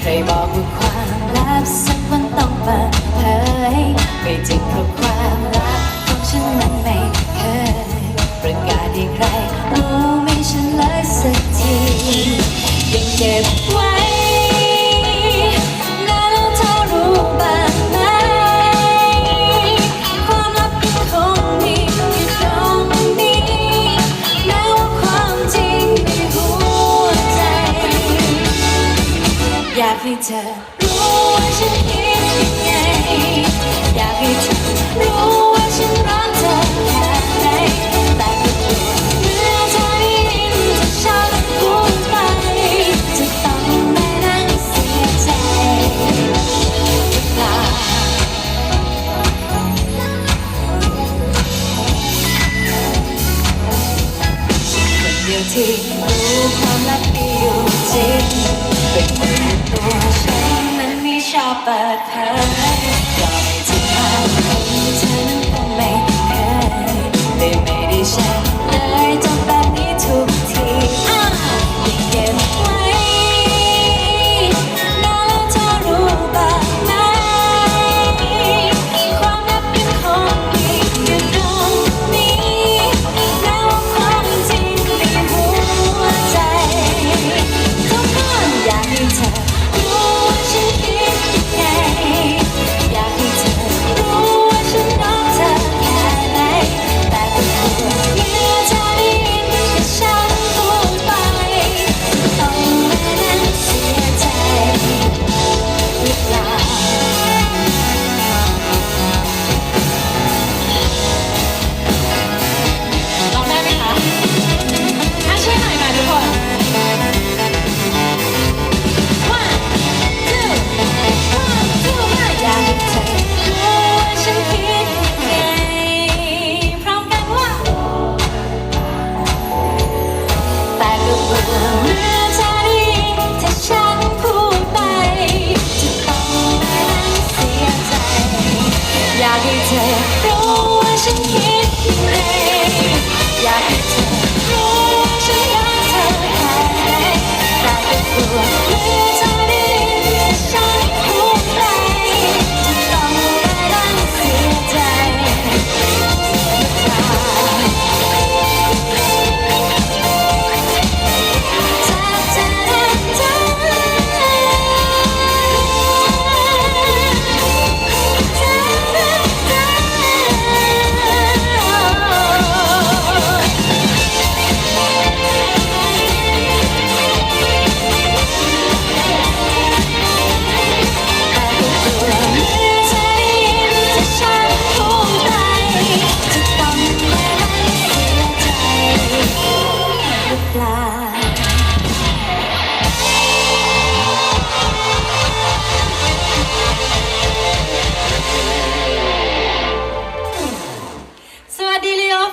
ใครบอกว่าความลับสักวันต้องเปิดเผยไม่จริงเพราะความลับของฉันนั้นไม่เคย ประกาศให้ใครรู้ไม่ฉันเลยสักทียังเก็บากให้เธอรู้ว่าฉันคิดยังไง อยากให้เธอรู้ว่าฉันรักเธอแค่ไหนแต่ก็กลัวเมื่อเธอได้ยินจากฉันพูดไปจะต้องมานั่งเสียใจหรือเปล่าคนเดียวที่รู้ความลับที่อยู่จริง ฉันนั้นไม่ชอบเปิดเผย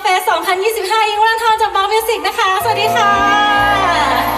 เฟส 2025 อิงวันทองจากบล็อกมิวสิกนะคะ สวัสดีค่ะ